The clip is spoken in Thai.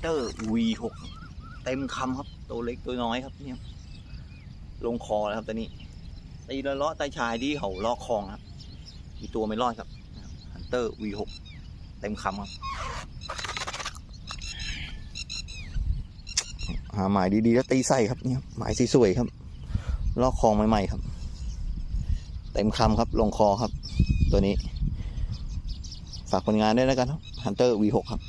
เตอร์ V6 เต็มคำครับ ตัวเล็กตัวน้อยครับเนี่ยลงคอแล้วครับตัวนี้ตีละเลาะใต้ชายที่เขาลอกคลองครับ มีตัวไม่รอดครับฮันเตอร์ V6 เต็มคำครับหาหมายดีๆแล้วตีใส่ครับเนี่ยหมายสวยๆครับ ลอกคลองใหม่ๆครับ เต็มคำครับลงคอครับ ตัวนี้ ฝากผลงานด้วยแล้วกันครับฮันเตอร์ V6 ครับ